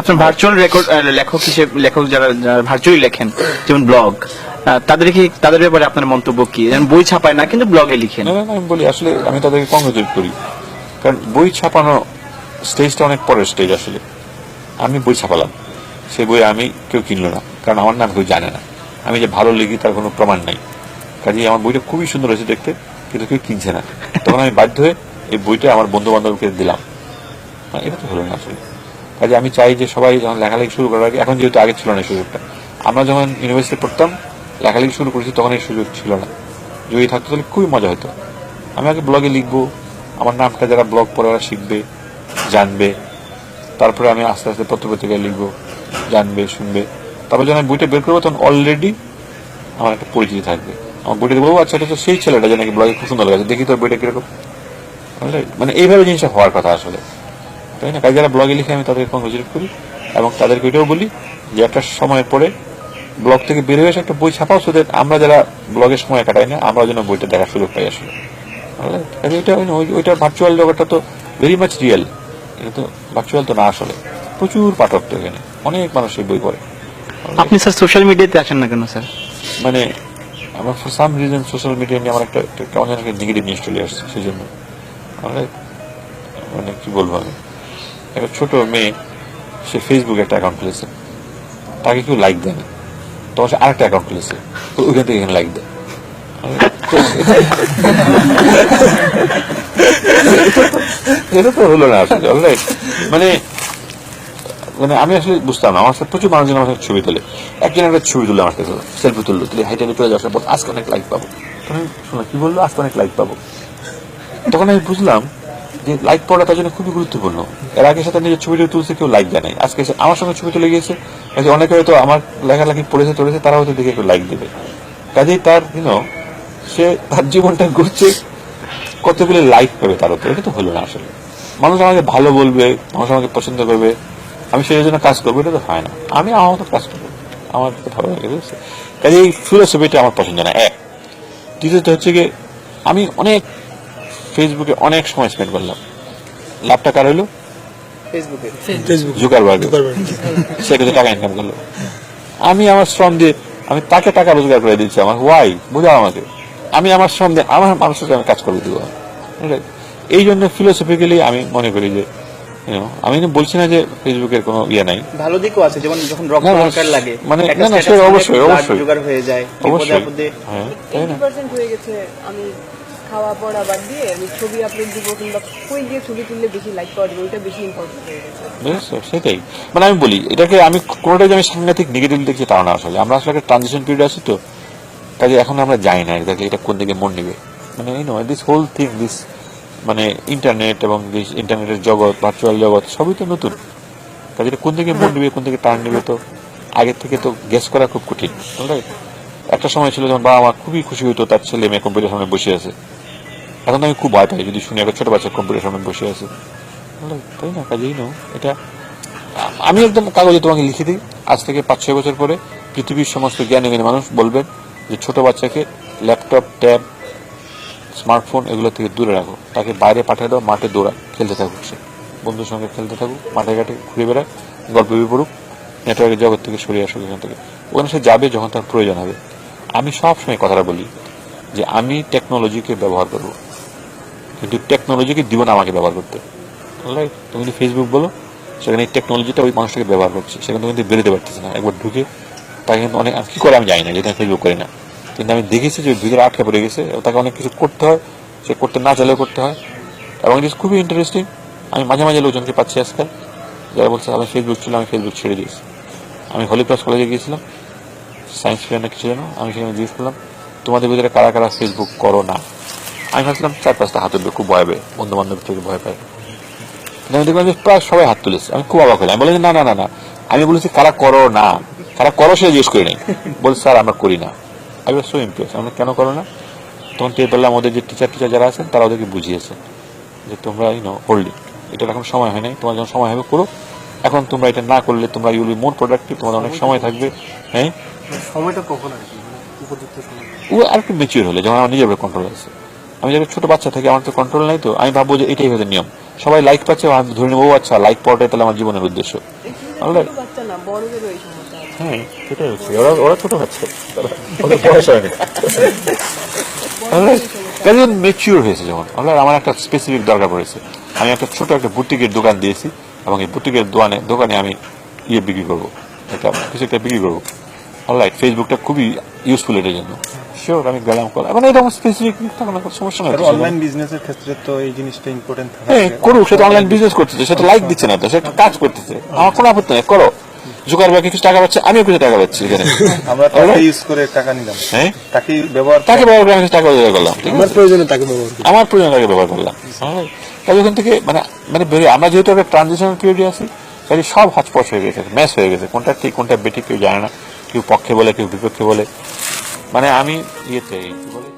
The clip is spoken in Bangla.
আপনার ভার্চুয়াল রেকর্ড লেখক হিসেবে, লেখক যারা ভার্চুয়ালি লেখেন, যেমন ব্লগ তাদের কি, তাদের ব্যাপারে আপনার মন্তব্য কি? বই ছাপায় না, কিন্তু ব্লগে লিখেন। না না আমি বলি, আসলে আমি তাদেরকে কংগ্রেচুলেট করি। কারণ বই ছাপানো স্টেজটা অনেক পরের স্টেজ আসলে। আমি বই ছাপালাম। সেই বই আমি কেউ কিনলো না, কারণ আমার নাম কেউ জানে না। আমি যে ভালো লিখি, তার কোনো প্রমাণ নাই। কাজে আমার বইটা খুবই সুন্দর হয়েছে দেখতে, কিন্তু কেউ কিনছে না। তখন আমি বাধ্য হয়ে এই বইটা আমার বন্ধু বান্ধবকে দিলাম এটা তো হলো না আসলে। কাজে আমি চাই যে সবাই যখন লেখালেখি শুরু করার আগে, এখন যেহেতু আগে ছিল না সুযোগটা, আমরা যখন ইউনিভার্সিটি পড়তাম, লেখালেখি শুরু করেছি তখন এই সুযোগ ছিল না। যদি থাকতো তাহলে খুবই মজা হতো। আমি আগে ব্লগে লিখব, আমার নামটা যারা ব্লগ পড়ে ওরা শিখবে, জানবে। তারপরে আমি আস্তে আস্তে পত্রপত্রিকায় লিখব, জানবে, শুনবে। তারপর যখন আমি বইটা বের করব, তখন অলরেডি আমার একটা পরিচিতি থাকবে। আমার বইটা বলব আচ্ছা এটা তো সেই ছেলেটা যে নাকি ব্লগে খুব সুন্দর লাগছে, দেখি তোর বইটা কীরকম। মানে এইভাবে জিনিসটা হওয়ার কথা আসলে। তাই না? কাজে যারা ব্লগে লিখে আমি তাদেরকে কংগ্রেচুলেট করি এবং তাদেরকে এটাও বলি যে একটা সময় পরে ব্লগ থেকে বের হয়ে এসে একটা বই ছাপাও শুধু আমরা যারা ব্লগের সময় কাটাই না আমরা যেন বইটা দেখার সুযোগ পাই আসলে। ওইটা ওই- ওইটা ভার্চুয়াল জগৎটা তো ভেরি মাচ রিয়েল এটা তো ভার্চুয়াল তো না আসলে। প্রচুর পাঠক তো এখানে। অনেক মানুষ এই বই পড়ে। আপনি স্যার সোশ্যাল মিডিয়াতে আসেন না কেন স্যার? মানে আমার for some reason social media নিয়ে আমার একটা একটা কেমন যেন নেগেটিভ নিউজ চলে আসছে সেই জন্য মানে কি বলব আমি? একটা ছোট মেয়ে, সে ফেসবুকে একটা অ্যাকাউন্ট খুলেছে। তাকে কেউ লাইক দেয় না। তখন সে আরেকটা অ্যাকাউন্ট খুলেছে। তো ওইখান থেকে এখানে লাইক দেয়। এটা হলো না আসলে অলরাইট মানে মানে আমি আসলে বুঝতাম না। আমার সাথে প্রচুর মানুষজন আমার সাথে ছবি তোলে। একজন একটা ছবি তুলে আমার কাছে। সেলফি তুললো। তুলে হাইটে চলে যাওয়ার পর আজকে অনেক লাইক পাবো। তখন আমি কি বলল? আজকে অনেক লাইক পাবো। তখন আমি বুঝলাম যে লাইক পাওয়াটা তার জন্য খুবই গুরুত্বপূর্ণ। এর আগে সাথে নিজের ছবিটা তুলছে কেউ লাইক নাই আজকে আমার সঙ্গে ছবি তুলে গিয়েছে। কাজে অনেকে হয়তো আমার লেখালেখি পড়েছে চলেছে তারা হয়তো দেখে একটু লাইক দেবে। কাজেই তার ইউনো সে তার জীবনটা ঘুরছে কতগুলো লাইক পাবে তার উপর। এটা তো হলো না আসলে। মানুষ আমাকে ভালো বলবে, মানুষ আমাকে পছন্দ করবে। আমি সেই জন্য কাজ করব, এটা তো হয় না। আমি আমার মতো কাজ করব। আমার তো ভালো লাগে কাজে এই ফিলোসফিটা আমার পছন্দ না। এক। দ্বিতীয়ত হচ্ছে গিয়ে, আমি অনেক ফেসবুকে অনেক সময় স্পেন্ড করলাম। লাভটা কার হইল? জুকারবার্গ। সে কিন্তু টাকা ইনকাম করল। আমি আমার শ্রম দিয়ে আমি তাকে টাকা রোজগার করে দিচ্ছি আমার। ওয়াই বুঝাও আমাকে। আমি আমার শ্রম দিয়ে আমার মানুষকে আমি কাজ করে দিব? এই জন্য ফিলোসফিক্যালি আমি মনে করি যে আমি বলছি না যে ফেসবুকের কোনো ইয়ে নাই। ভালো দিকও আছে যেমন যখন রক্ত দরকার লাগে মানে- না, না, সে অবশ্যই, অবশ্যই। জোগাড় হয়ে যায় অবশ্যই। হ্যাঁ হয়ে গেছে আমি খাওয়া পড়া বাদ দিয়ে আমি ছবি আপলোড দিব কিংবা কই গিয়ে ছবি তুললে বেশি লাইক পাওয়া যাবে, ওইটা বেশি ইম্পর্টেন্ট হয়ে গেছে? সেটাই। মানে আমি বলি, এটাকে আমি কোনোটাই আমি সাংঘাতিক নেগেটিভ দেখছি তাও না আসলে। আমরা আসলে একটা ট্রানজিশন পিরিয়ড আছে তো, কাজে এখন আমরা জানি না এটাকে এটা কোন দিকে মন নিবে মানে এই নয় দিস হোল থিং দিস মানে ইন্টারনেট এবং দিস ইন্টারনেটের জগৎ ভার্চুয়াল জগৎ, সবই তো নতুন। কাজে কোন দিকে মন নিবে কোন দিকে টার্ন নিবে তো, আগের থেকে তো গেস করা খুব কঠিন। right? একটা সময় ছিল যখন বাবা মা খুবই খুশি হতো তার ছেলে মেয়ে কম্পিউটার সামনে বসে আছে। এখন আমি খুব ভয় পাই, যদি শুনি একটা ছোট বাচ্চা কম্পিউটার সামনে বসে আছে। তাই না? কাজেই নো এটা, আমি একদম কাগজে তোমাকে লিখে দিই। আজ থেকে পাঁচ, ছয় বছর পরে পৃথিবীর সমস্ত জ্ঞানী জ্ঞানী মানুষ বলবেন যে ছোট বাচ্চাকে ল্যাপটপ ট্যাব স্মার্টফোন এগুলো থেকে দূরে রাখো। তাকে বাইরে পাঠিয়ে দাও, মাঠে দৌড়া, খেলতে থাকুক সে। বন্ধুর সঙ্গে খেলতে থাকুক, মাঠে ঘাটে ঘুরে বেড়াক, গল্প বই পড়ুক নেটওয়ার্কের জগৎ থেকে সরিয়ে আসুক এখান থেকে। ওখানে সে যাবে যখন তার প্রয়োজন হবে। আমি সবসময় কথাটা বলি যে আমি টেকনোলজিকে ব্যবহার করব। কিন্তু টেকনোলজিকে দিব না আমাকে ব্যবহার করতে। রাইট তুমি যদি ফেসবুক বলো, সেখানে এই টেকনোলজিটা ওই মানুষটাকে ব্যবহার করছে। সেখানে তুমি কিন্তু বেরোতে পারতেছে না। একবার ঢুকে তাকে কিন্তু অনেক কী করে আমি জানি না যেটা ফেসবুক করি না। কিন্তু আমি দেখেছি যে ভিতরে আটকে পড়ে গেছে। তাকে অনেক কিছু করতে হয়। সে করতে না চাইলেও করতে হয়। এবং ইট ইস খুবই ইন্টারেস্টিং আমি মাঝে মাঝে লোকজনকে পাচ্ছি আজকাল। যারা বলছে আমি ফেসবুক ছিল, আমি ফেসবুক ছেড়ে দিয়েছি। আমি হলিক্রস কলেজে গিয়েছিলাম। সায়েন্স ফেয়ার না কিছু যেন আমি সেখানে জিজ্ঞেস করলাম তোমাদের ভিতরে কারা কারা ফেসবুক করো না? আমি ভাবছিলাম চার পাঁচটা হাত উঠবে খুব ভয় পাবে বন্ধু বান্ধব থেকে ভয় পায়। আমি দেখলাম যে প্রায় সবাই হাত তুলেছে। আমি খুব অবাক হলাম। আমি যে, না না না না। আমি বলেছি কারা করো না? কারা করো সেটা জিজ্ঞেস করি নাই বলছে স্যার আমরা করি না। আমি সো ইমপ্রেস আমরা কেন করো না? তখন টের পেলাম ওদের যে টিচার টিচার যারা আছেন তারা ওদেরকে বুঝিয়েছে যে তোমরা ইউনো হোল্ড এটার এখন সময় হয় নাই। তোমার যখন সময় হবে করো। এখন তোমরা এটা না করলে তোমরা ইউল মোর প্রোডাক্টিভ তোমাদের অনেক সময় থাকবে। হ্যাঁ? সময়টা কখন আর কি? মানে উপযুক্ত সময়? ও আর একটু মেচিউর হলে যেমন আমার নিজের কন্ট্রোল আছে। আমি যখন ছোট বাচ্চা থাকি আমার তো কন্ট্রোল নাই তো আমি ভাববো যে এটাই হয়তো নিয়ম। সবাই লাইক পাচ্ছে আমি ধরে নেব ও আচ্ছা লাইক পাওয়াটাই তাহলে আমার জীবনের উদ্দেশ্য। এই Alright. ছোট বাচ্চা না বড়দেরও এই সমস্যা আছে। হ্যাঁ সেটাই হচ্ছে। ওরা ওরা ছোট বাচ্চা। ওদের বয়স হয়নি কাজে মেচিউর হয়েছে যখন আমরা আমার একটা স্পেসিফিক দরকার পড়েছে। আমি একটা ছোট একটা বুটিকের দোকান দিয়েছি এবং এই বুটিকের দোকানে দোকানে আমি ইয়ে বিক্রি করব। একটা কিছু একটা বিক্রি করব। অলরাইট ফেসবুকটা খুবই ইউজফুল এটার জন্য। শিওর আমি গেলাম করলাম মানে এটা আমার স্পেসিফিক তখন আমার সমস্যা নয় অনলাইন বিজনেসের ক্ষেত্রে তো এই জিনিসটা ইম্পর্টেন্ট হ্যাঁ করুক সে তো অনলাইন বিজনেস করতেছে সেটা লাইক দিচ্ছে না তো সে একটা কাজ করতেছে। আমার কোনো আপত্তি নেই করো। বাকি কিছু টাকা পাচ্ছে আমিও কিছু টাকা পাচ্ছি এখানে। আমরা তাকে ইউজ করে টাকা নিলাম। হ্যাঁ? তাকে ব্যবহার তাকে ব্যবহার করে আমি টাকা রোজগার করলাম আমার প্রয়োজনে তাকে ব্যবহার করি আমার প্রয়োজন তাকে ব্যবহার করলাম? তাহলে ওখান থেকে মানে মানে বেরিয়ে আমরা যেহেতু একটা ট্রানজিশনাল পিরিয়ডে আছি কাজে সব হচপচ হয়ে গেছে ম্যাচ হয়ে গেছে কোনটা ঠিক কোনটা বেঠিক কেউ জানে না। কেউ পক্ষে বলে কেউ বিপক্ষে বলে। মানে আমি ইয়েতে বলে?